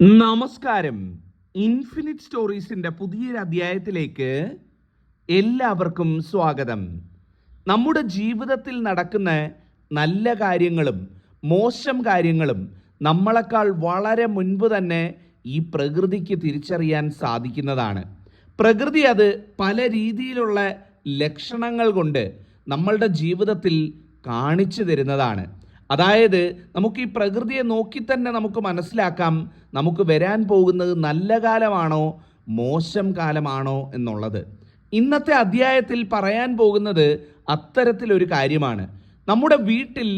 നമസ്കാരം. ഇൻഫിനിറ്റ് സ്റ്റോറീസിന്റെ പുതിയൊരു അധ്യായത്തിലേക്ക് എല്ലാവർക്കും സ്വാഗതം. നമ്മുടെ ജീവിതത്തിൽ നടക്കുന്ന നല്ല കാര്യങ്ങളും മോശം കാര്യങ്ങളും നമ്മളെക്കാൾ വളരെ മുൻപ് തന്നെ ഈ പ്രകൃതിക്ക് തിരിച്ചറിയാൻ സാധിക്കുന്നതാണ്. പ്രകൃതി അത് പല രീതിയിലുള്ള ലക്ഷണങ്ങൾ കൊണ്ട് നമ്മളുടെ ജീവിതത്തിൽ കാണിച്ചു തരുന്നതാണ്. അതായത് നമുക്ക് ഈ പ്രകൃതിയെ നോക്കി തന്നെ നമുക്ക് മനസ്സിലാക്കാം നമുക്ക് വരാൻ പോകുന്നത് നല്ല കാലമാണോ മോശം കാലമാണോ എന്നുള്ളത്. ഇന്നത്തെ അധ്യായത്തിൽ പറയാൻ പോകുന്നത് അത്തരത്തിലൊരു കാര്യമാണ്. നമ്മുടെ വീട്ടിൽ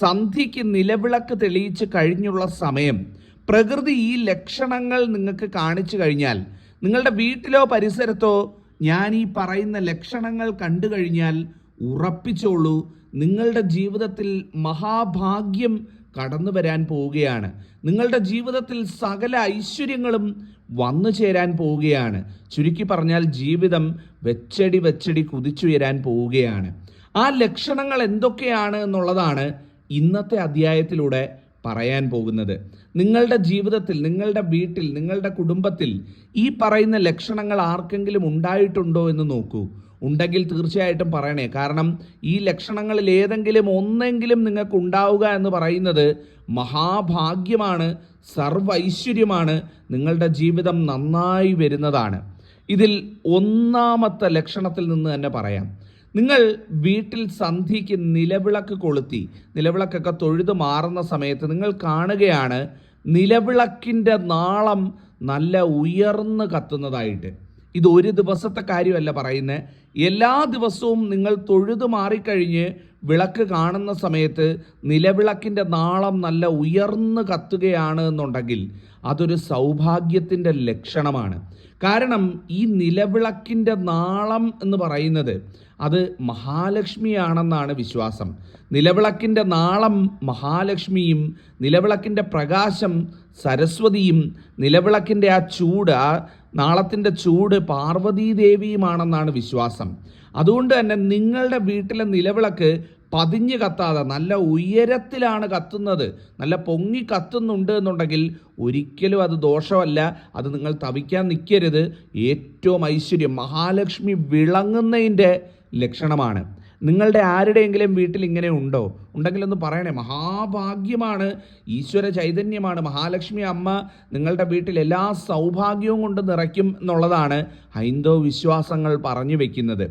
സന്ധ്യയ്ക്ക് നിലവിളക്ക് തെളിയിച്ച് കഴിഞ്ഞുള്ള സമയം പ്രകൃതി ഈ ലക്ഷണങ്ങൾ നിങ്ങൾക്ക് കാണിച്ചു കഴിഞ്ഞാൽ നിങ്ങളുടെ വീട്ടിലോ പരിസരത്തോ ഞാൻ ഈ പറയുന്ന ലക്ഷണങ്ങൾ കണ്ടു കഴിഞ്ഞാൽ ഉറപ്പിച്ചോളൂ. നിങ്ങളുടെ ജീവിതത്തിൽ മഹാഭാഗ്യം കടന്നു വരാൻ പോവുകയാണ്. നിങ്ങളുടെ ജീവിതത്തിൽ സകല ഐശ്വര്യങ്ങളും വന്നു ചേരാൻ പോവുകയാണ്. ചുരുക്കി പറഞ്ഞാൽ ജീവിതം വെച്ചടി വെച്ചടി കുതിച്ചുയരാൻ പോവുകയാണ്. ആ ലക്ഷണങ്ങൾ എന്തൊക്കെയാണ് എന്നുള്ളതാണ് ഇന്നത്തെ അധ്യായത്തിലൂടെ പറയാൻ പോകുന്നത്. നിങ്ങളുടെ ജീവിതത്തിൽ നിങ്ങളുടെ വീട്ടിൽ നിങ്ങളുടെ കുടുംബത്തിൽ ഈ പറയുന്ന ലക്ഷണങ്ങൾ ആർക്കെങ്കിലും ഉണ്ടായിട്ടുണ്ടോ എന്ന് നോക്കൂ. ഉണ്ടെങ്കിൽ തീർച്ചയായിട്ടും പറയണേ. കാരണം ഈ ലക്ഷണങ്ങളിൽ ഏതെങ്കിലും ഒന്നെങ്കിലും നിങ്ങൾക്ക് ഉണ്ടാവുക എന്ന് പറയുന്നത് മഹാഭാഗ്യമാണ് സർവൈശ്വര്യമാണ് നിങ്ങളുടെ ജീവിതം നന്നായി വരുന്നതാണ്. ഇതിൽ ഒന്നാമത്തെ ലക്ഷണത്തിൽ നിന്ന് തന്നെ പറയാം. നിങ്ങൾ വീട്ടിൽ സന്ധിക്ക് നിലവിളക്ക് കൊളുത്തി നിലവിളക്കൊക്കെ തൊഴുത് മാറുന്ന സമയത്ത് നിങ്ങൾ കാണുകയാണ് നിലവിളക്കിന്റെ നാളം നല്ല ഉയർന്ന് കത്തുന്നതായിട്ട്. ഇത് ഒരു ദിവസത്തെ കാര്യമല്ല പറയുന്നത്. എല്ലാ ദിവസവും നിങ്ങൾ തൊഴുതു മാറിക്കഴിഞ്ഞ് വിളക്ക് കാണുന്ന സമയത്ത് നിലവിളക്കിന്റെ നാളം നല്ല ഉയർന്ന് കത്തുകയാണ് എന്നുണ്ടെങ്കിൽ അതൊരു സൗഭാഗ്യത്തിന്റെ ലക്ഷണമാണ്. കാരണം ഈ നിലവിളക്കിന്റെ നാളം എന്ന് പറയുന്നത് അത് മഹാലക്ഷ്മിയാണെന്നാണ് വിശ്വാസം. നിലവിളക്കിന്റെ നാളം മഹാലക്ഷ്മിയും നിലവിളക്കിന്റെ പ്രകാശം സരസ്വതിയും നിലവിളക്കിന്റെ ആ ചൂട് ആ നാളത്തിന്റെ ചൂട് പാർവതീദേവിയുമാണെന്നാണ് വിശ്വാസം. അതുകൊണ്ട് തന്നെ നിങ്ങളുടെ വീട്ടിലെ നിലവിളക്ക് പതിഞ്ഞ് കത്താതെ നല്ല ഉയരത്തിലാണ് കത്തുന്നത്. നല്ല പൊങ്ങി കത്തുന്നുണ്ട് എന്നുണ്ടെങ്കിൽ ഒരിക്കലും അത് ദോഷമല്ല. അത് നിങ്ങൾ തവിക്കാൻ നിൽക്കരുത്. ഏറ്റവും ഐശ്വര്യം മഹാലക്ഷ്മി വിളങ്ങുന്നതിന്റെ ലക്ഷണമാണ്. നിങ്ങളുടെ ആരുടെയെങ്കിലും വീട്ടിൽ ഇങ്ങനെ ഉണ്ടോ? ഉണ്ടെങ്കിൽ ഒന്ന് പറയണേ. മഹാഭാഗ്യമാണ്. ഈശ്വര ചൈതന്യമാണ്. മഹാലക്ഷ്മി അമ്മ നിങ്ങളുടെ വീട്ടിൽ എല്ലാ സൗഭാഗ്യവും കൊണ്ട് നിറയ്ക്കും എന്നുള്ളതാണ് ഹൈന്ദവ വിശ്വാസങ്ങൾ പറഞ്ഞു വെക്കുന്നത്.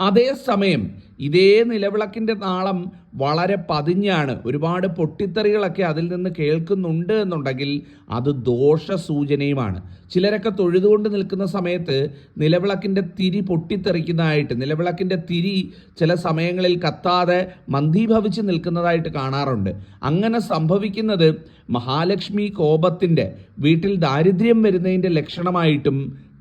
അതേസമയം ഇതേ നിലവിളക്കിന്റെ നാളം വളരെ പതിഞ്ഞാണ്. ഒരുപാട് പൊട്ടിത്തെറികളൊക്കെ അതിൽ നിന്ന് കേൾക്കുന്നുണ്ട് എന്നുണ്ടെങ്കിൽ അത് ദോഷ സൂചനയുമാണ് ചിലരൊക്കെ തൊഴുതുകൊണ്ട് നിൽക്കുന്ന സമയത്ത് നിലവിളക്കിന്റെ തിരി പൊട്ടിത്തെറിക്കുന്നതായിട്ട് നിലവിളക്കിന്റെ തിരി ചില സമയങ്ങളിൽ കത്താതെ മന്ദീഭവിച്ച് നിൽക്കുന്നതായിട്ട് കാണാറുണ്ട്. അങ്ങനെ സംഭവിക്കുന്നത് മഹാലക്ഷ്മി കോപത്തിന്റെ വീട്ടിൽ ദാരിദ്ര്യം വരുന്നതിന്റെ ലക്ഷണമായിട്ടും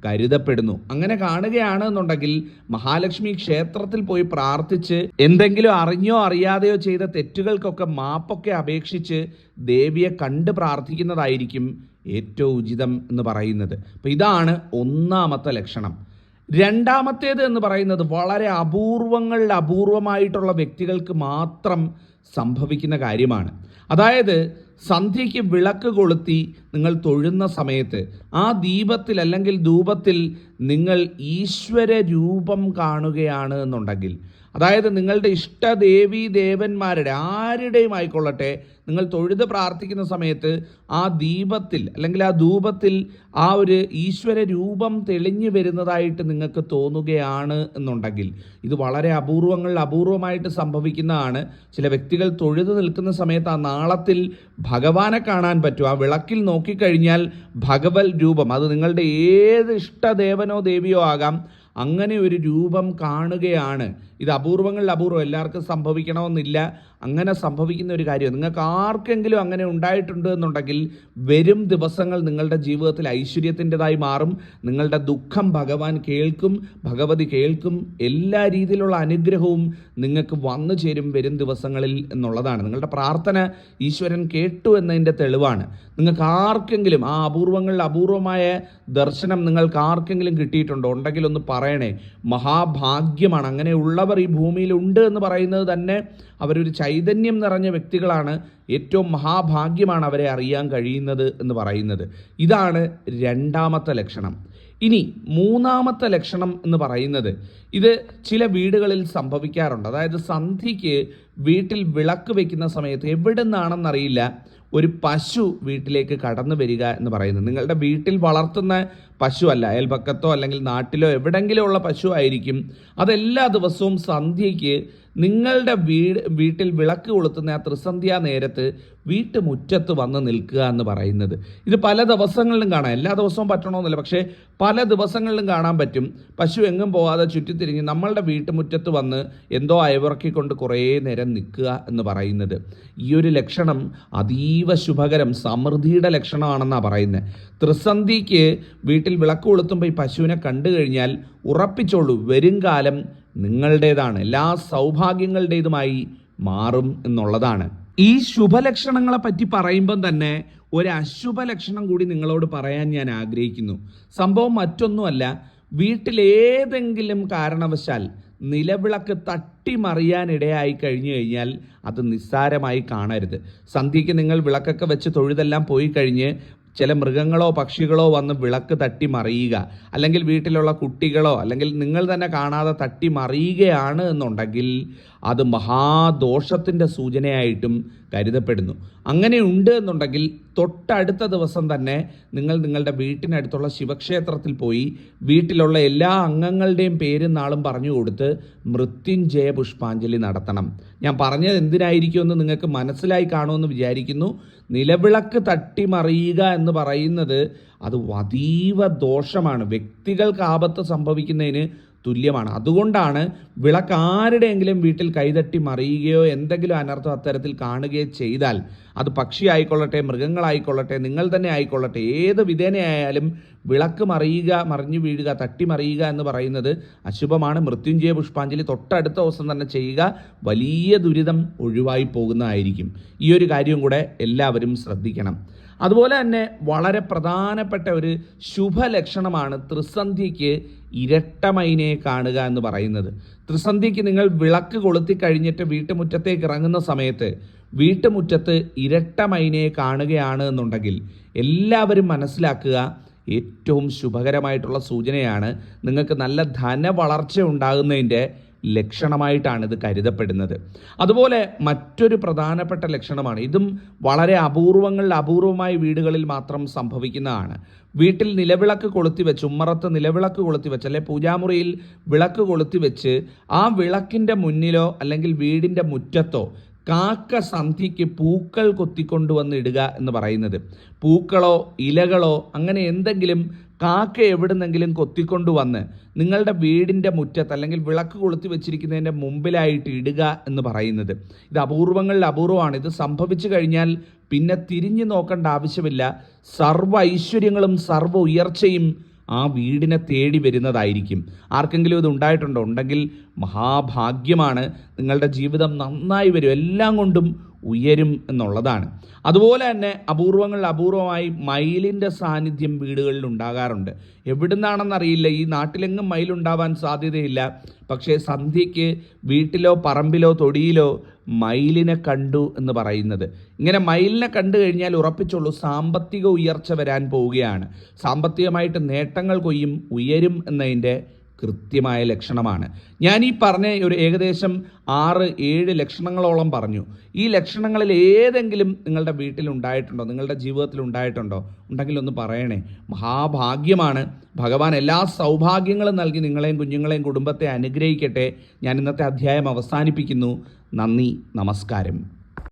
കരുതപ്പെടുന്നു. അങ്ങനെ കാണുകയാണ് എന്നുണ്ടെങ്കിൽ മഹാലക്ഷ്മി ക്ഷേത്രത്തിൽ പോയി പ്രാർത്ഥിച്ച് എന്തെങ്കിലും അറിഞ്ഞോ അറിയാതെയോ ചെയ്ത തെറ്റുകൾക്കൊക്കെ മാപ്പൊക്കെ അപേക്ഷിച്ച് ദേവിയെ കണ്ട് പ്രാർത്ഥിക്കുന്നതായിരിക്കും ഏറ്റവും ഉചിതം എന്ന് പറയുന്നത്. അപ്പം ഇതാണ് ഒന്നാമത്തെ ലക്ഷണം. രണ്ടാമത്തേത് എന്ന് പറയുന്നത് വളരെ അപൂർവങ്ങളിൽ അപൂർവമായിട്ടുള്ള വ്യക്തികൾക്ക് മാത്രം സംഭവിക്കുന്ന കാര്യമാണ്. അതായത് സന്ധ്യയ്ക്ക് വിളക്ക് കൊളുത്തി നിങ്ങൾ തൊഴുന്ന സമയത്ത് ആ ദീപത്തിൽ അല്ലെങ്കിൽ ധൂപത്തിൽ നിങ്ങൾ ഈശ്വര രൂപം കാണുകയാണ് എന്നുണ്ടെങ്കിൽ അതായത് നിങ്ങളുടെ ഇഷ്ടദേവി ദേവന്മാരുടെ ആരുടെയും ആയിക്കൊള്ളട്ടെ നിങ്ങൾ തൊഴുത് പ്രാർത്ഥിക്കുന്ന സമയത്ത് ആ ദീപത്തിൽ അല്ലെങ്കിൽ ആ ധൂപത്തിൽ ആ ഒരു ഈശ്വര രൂപം തെളിഞ്ഞു വരുന്നതായിട്ട് നിങ്ങൾക്ക് തോന്നുകയാണ് എന്നുണ്ടെങ്കിൽ ഇത് വളരെ അപൂർവങ്ങളിൽ അപൂർവമായിട്ട് സംഭവിക്കുന്നതാണ്. ചില വ്യക്തികൾ തൊഴുത് നിൽക്കുന്ന സമയത്ത് ആ നാളത്തിൽ ഭഗവാനെ കാണാൻ പറ്റും. ആ വിളക്കിൽ നോക്കിക്കഴിഞ്ഞാൽ ഭഗവത് രൂപം അത് നിങ്ങളുടെ ഏത് ഇഷ്ടദേവനോ ദേവിയോ ആകാം. അങ്ങനെ ഒരു രൂപം കാണുകയാണ്. ഇത് അപൂർവങ്ങളിൽ അപൂർവം. എല്ലാവർക്കും സംഭവിക്കണമെന്നില്ല. അങ്ങനെ സംഭവിക്കുന്ന ഒരു കാര്യം. നിങ്ങൾക്ക് ആർക്കെങ്കിലും അങ്ങനെ ഉണ്ടായിട്ടുണ്ട് എന്നുണ്ടെങ്കിൽ വരും ദിവസങ്ങൾ നിങ്ങളുടെ ജീവിതത്തിൽ ഐശ്വര്യത്തിന്റെതായി മാറും. നിങ്ങളുടെ ദുഃഖം ഭഗവാൻ കേൾക്കും ഭഗവതി കേൾക്കും. എല്ലാ രീതിയിലുള്ള അനുഗ്രഹവും നിങ്ങൾക്ക് വന്നു ചേരും വരും ദിവസങ്ങളിൽ എന്നുള്ളതാണ്. നിങ്ങളുടെ പ്രാർത്ഥന ഈശ്വരൻ കേട്ടു എന്നതിന്റെ തെളിവാണ്. നിങ്ങൾക്ക് ആർക്കെങ്കിലും ആ അപൂർവങ്ങളിൽ അപൂർവമായ ദർശനം നിങ്ങൾക്ക് ആർക്കെങ്കിലും കിട്ടിയിട്ടുണ്ടോ? ഉണ്ടെങ്കിൽ ഒന്ന് പറയണേ. മഹാഭാഗ്യമാണ്. അങ്ങനെയുള്ളവർ ഈ ഭൂമിയിൽ ഉണ്ട് എന്ന് പറയുന്നത് തന്നെ അവരൊരു ചൈതന്യം നിറഞ്ഞ വ്യക്തികളാണ് ഏറ്റവും മഹാഭാഗ്യമാണ് അവരെ അറിയാൻ കഴിയുന്നത് എന്ന് പറയുന്നത്. ഇതാണ് രണ്ടാമത്തെ ലക്ഷണം. ഇനി മൂന്നാമത്തെ ലക്ഷണം എന്ന് പറയുന്നത് ഇത് ചില വീടുകളിൽ സംഭവിക്കാറുണ്ട്. അതായത് സന്ധ്യയ്ക്ക് വീട്ടിൽ വിളക്ക് വെക്കുന്ന സമയത്ത് എവിടെ നിന്നാണെന്നറിയില്ല ഒരു പശു വീട്ടിലേക്ക് കടന്നു വരിക എന്ന് പറയുന്നത് നിങ്ങളുടെ വീട്ടിൽ വളർത്തുന്ന പശു അല്ല അയൽപക്കത്തോ അല്ലെങ്കിൽ നാട്ടിലോ എവിടെങ്കിലും ഉള്ള പശു ആയിരിക്കും. അതെല്ലാ ദിവസവും സന്ധ്യയ്ക്ക് നിങ്ങളുടെ വീട് വീട്ടിൽ വിളക്ക് കൊളുത്തുന്ന ആ ത്രിസന്ധ്യാ നേരത്ത് വീട്ടുമുറ്റത്ത് വന്ന് നിൽക്കുക എന്ന് പറയുന്നത്. ഇത് പല ദിവസങ്ങളിലും കാണാം. എല്ലാ ദിവസവും പറ്റണമെന്നില്ല. പക്ഷേ പല ദിവസങ്ങളിലും കാണാൻ പറ്റും. പശു എങ്ങും പോകാതെ ചുറ്റിത്തിരിഞ്ഞ് നമ്മളുടെ വീട്ടുമുറ്റത്ത് വന്ന് എന്തോ അയവിറക്കിക്കൊണ്ട് കുറേ നേരം നിൽക്കുക എന്ന് പറയുന്നത്. ഈ ഒരു ലക്ഷണം അതീവ ശുഭകരം സമൃദ്ധിയുടെ ലക്ഷണമാണെന്നാണ് പറയുന്നത് ത്രിസന്ധിക്ക് വീട്ടിൽ വിളക്ക് കൊളുത്തുമ്പോൾ ഈ പശുവിനെ കണ്ടു കഴിഞ്ഞാൽ ഉറപ്പിച്ചോളൂ. വരും കാലം നിങ്ങളുടേതാണ്. എല്ലാ സൗഭാഗ്യങ്ങളുടേതുമായി മാറും എന്നുള്ളതാണ്. ഈ ശുഭലക്ഷണങ്ങളെ പറ്റി പറയുമ്പം തന്നെ ഒരു അശുഭ ലക്ഷണം കൂടി നിങ്ങളോട് പറയാൻ ഞാൻ ആഗ്രഹിക്കുന്നു. സംഭവം മറ്റൊന്നുമല്ല. വീട്ടിലേതെങ്കിലും കാരണവശാൽ നിലവിളക്ക് തട്ടിമറിയാൻ ഇടയായി കഴിഞ്ഞു കഴിഞ്ഞാൽ അത് നിസ്സാരമായി കാണരുത്. സന്ധ്യയ്ക്ക് നിങ്ങൾ വിളക്കൊക്കെ വെച്ച് തൊഴുതെല്ലാം പോയി കഴിഞ്ഞ് ചില മൃഗങ്ങളോ പക്ഷികളോ വന്ന് വിളക്ക് തട്ടി മറിയുക. അല്ലെങ്കിൽ വീട്ടിലുള്ള കുട്ടികളോ അല്ലെങ്കിൽ നിങ്ങൾ തന്നെ കാണാതെ തട്ടി മറിയുകയാണ് എന്നുണ്ടെങ്കിൽ അത് മഹാദോഷത്തിന്റെ സൂചനയായിട്ടും കരുതപ്പെടുന്നു. അങ്ങനെ ഉണ്ട് എന്നുണ്ടെങ്കിൽ തൊട്ടടുത്ത ദിവസം തന്നെ നിങ്ങൾ നിങ്ങളുടെ വീട്ടിനടുത്തുള്ള ശിവക്ഷേത്രത്തിൽ പോയി വീട്ടിലുള്ള എല്ലാ അംഗങ്ങളുടെയും പേരും നാളും പറഞ്ഞു കൊടുത്ത് മൃത്യുഞ്ജയ പുഷ്പാഞ്ജലി നടത്തണം. ഞാൻ പറഞ്ഞത് എന്തിനായിരിക്കുമെന്ന് നിങ്ങൾക്ക് മനസ്സിലായി കാണുമെന്ന് വിചാരിക്കുന്നു. നിലവിളക്ക് തട്ടിമറിയുക എന്ന് പറയുന്നത് അത് അതീവ ദോഷമാണ്. വ്യക്തികൾക്ക് ആപത്ത് സംഭവിക്കുന്നതിന് തുല്യമാണ്. അതുകൊണ്ടാണ് വിളക്ക് ആരുടെയെങ്കിലും വീട്ടിൽ കൈതട്ടി മറിയുകയോ എന്തെങ്കിലും അനർത്ഥം അത്തരത്തിൽ കാണുകയോ ചെയ്താൽ അത് പക്ഷി ആയിക്കൊള്ളട്ടെ മൃഗങ്ങളായിക്കൊള്ളട്ടെ നിങ്ങൾ തന്നെ ആയിക്കൊള്ളട്ടെ ഏത് വിധേനയായാലും വിളക്ക് മറിയുക മറിഞ്ഞു വീഴുക തട്ടി മറിയുക എന്ന് പറയുന്നത് അശുഭമാണ്. മൃത്യുഞ്ജയ പുഷ്പാഞ്ജലി തൊട്ടടുത്ത ദിവസം തന്നെ ചെയ്യുക വലിയ ദുരിതം ഒഴിവായി പോകുന്നതായിരിക്കും. ഈ ഒരു കാര്യം കൂടെ എല്ലാവരും ശ്രദ്ധിക്കണം. അതുപോലെ തന്നെ വളരെ പ്രധാനപ്പെട്ട ഒരു ശുഭലക്ഷണമാണ് ത്രിസന്ധിക്ക് ഇരട്ടമൈനെ കാണുക എന്ന് പറയുന്നത്. ത്രിസന്ധിക്ക് നിങ്ങൾ വിളക്ക് കൊളുത്തി കഴിഞ്ഞിട്ട് വീട്ടുമുറ്റത്തേക്ക് ഇറങ്ങുന്ന സമയത്ത് വീട്ടുമുറ്റത്ത് ഇരട്ടമൈനെ കാണുകയാണ് എന്നുണ്ടെങ്കിൽ എല്ലാവരും മനസ്സിലാക്കുക ഏറ്റവും ശുഭകരമായിട്ടുള്ള സൂചനയാണ് നിങ്ങൾക്ക് നല്ല ധനവളർച്ച ഉണ്ടാകുന്നതിന്റെ ലക്ഷണമായിട്ടാണ് ഇത് കരുതപ്പെടുന്നത്. അതുപോലെ മറ്റൊരു പ്രധാനപ്പെട്ട ലക്ഷണമാണ്. ഇതും വളരെ അപൂർവങ്ങളിൽ അപൂർവമായ വീടുകളിൽ മാത്രം സംഭവിക്കുന്നതാണ്. വീട്ടിൽ നിലവിളക്ക് കൊളുത്തി വെച്ച് ഉമ്മറത്ത് നിലവിളക്ക് കൊളുത്തി വെച്ച് അല്ലെ പൂജാമുറിയിൽ വിളക്ക് കൊളുത്തി വെച്ച് ആ വിളക്കിന്റെ മുന്നിലോ അല്ലെങ്കിൽ വീടിന്റെ മുറ്റത്തോ കാക്ക സന്ധിക്ക് പൂക്കൾ കൊത്തിക്കൊണ്ടുവന്ന് ഇടുക എന്ന് പറയുന്നത്. പൂക്കളോ ഇലകളോ അങ്ങനെ എന്തെങ്കിലും കാക്ക എവിടുന്നെങ്കിലും കൊത്തിക്കൊണ്ടുവന്ന് നിങ്ങളുടെ വീടിന്റെ മുറ്റത്ത് അല്ലെങ്കിൽ വിളക്ക് കൊളുത്തി വെച്ചിരിക്കുന്നതിന്റെ മുമ്പിലായിട്ട് ഇടുക എന്ന് പറയുന്നത്. ഇത് അപൂർവങ്ങളിൽ അപൂർവമാണ്. ഇത് സംഭവിച്ചു കഴിഞ്ഞാൽ പിന്നെ തിരിഞ്ഞു നോക്കേണ്ട ആവശ്യമില്ല. സർവ ഐശ്വര്യങ്ങളും സർവ ഉയർച്ചയും ആ വീടിനെ തേടി വരുന്നതായിരിക്കും. ആർക്കെങ്കിലും ഇത് ഉണ്ടായിട്ടുണ്ടോ? ഉണ്ടെങ്കിൽ മഹാഭാഗ്യമാണ് നിങ്ങളുടെ ജീവിതം നന്നായി വരും. എല്ലാം കൊണ്ടും ഉയരും എന്നുള്ളതാണ്. അതുപോലെ തന്നെ അപൂർവങ്ങളിൽ അപൂർവമായി മയിലിന്റെ സാന്നിധ്യം വീടുകളിൽ ഉണ്ടാകാറുണ്ട്. എവിടുന്നാണെന്നറിയില്ല ഈ നാട്ടിലെങ്ങും മയിലുണ്ടാവാൻ സാധ്യതയില്ല. പക്ഷേ സന്ധ്യയ്ക്ക് വീട്ടിലോ പറമ്പിലോ തൊടിയിലോ മയിലിനെ കണ്ടു എന്ന് പറയുന്നത്. ഇങ്ങനെ മയിലിനെ കണ്ടു കഴിഞ്ഞാൽ ഉറപ്പിച്ചുള്ളൂ സാമ്പത്തിക ഉയർച്ച വരാൻ പോവുകയാണ്. സാമ്പത്തികമായിട്ട് നേട്ടങ്ങൾ കൊയ്യും ഉയരും എന്നതിന്റെ കൃത്യമായ ലക്ഷണമാണ്. ഞാൻ ഈ പറഞ്ഞ ഒരു ഏകദേശം ആറ് ഏഴ് ലക്ഷണങ്ങളോളം പറഞ്ഞു. ഈ ലക്ഷണങ്ങളിൽ ഏതെങ്കിലും നിങ്ങളുടെ വീട്ടിൽ ഉണ്ടായിട്ടുണ്ടോ? നിങ്ങളുടെ ജീവിതത്തിൽ ഉണ്ടായിട്ടുണ്ടോ? ഉണ്ടെങ്കിൽ ഒന്ന് പറയണേ. മഹാഭാഗ്യമാണ്. ഭഗവാൻ എല്ലാ സൗഭാഗ്യങ്ങളും നൽകി നിങ്ങളെയും കുഞ്ഞുങ്ങളെയും കുടുംബത്തെ അനുഗ്രഹിക്കട്ടെ. ഞാൻ ഇന്നത്തെ അധ്യായം അവസാനിപ്പിക്കുന്നു. നന്ദി. നമസ്കാരം.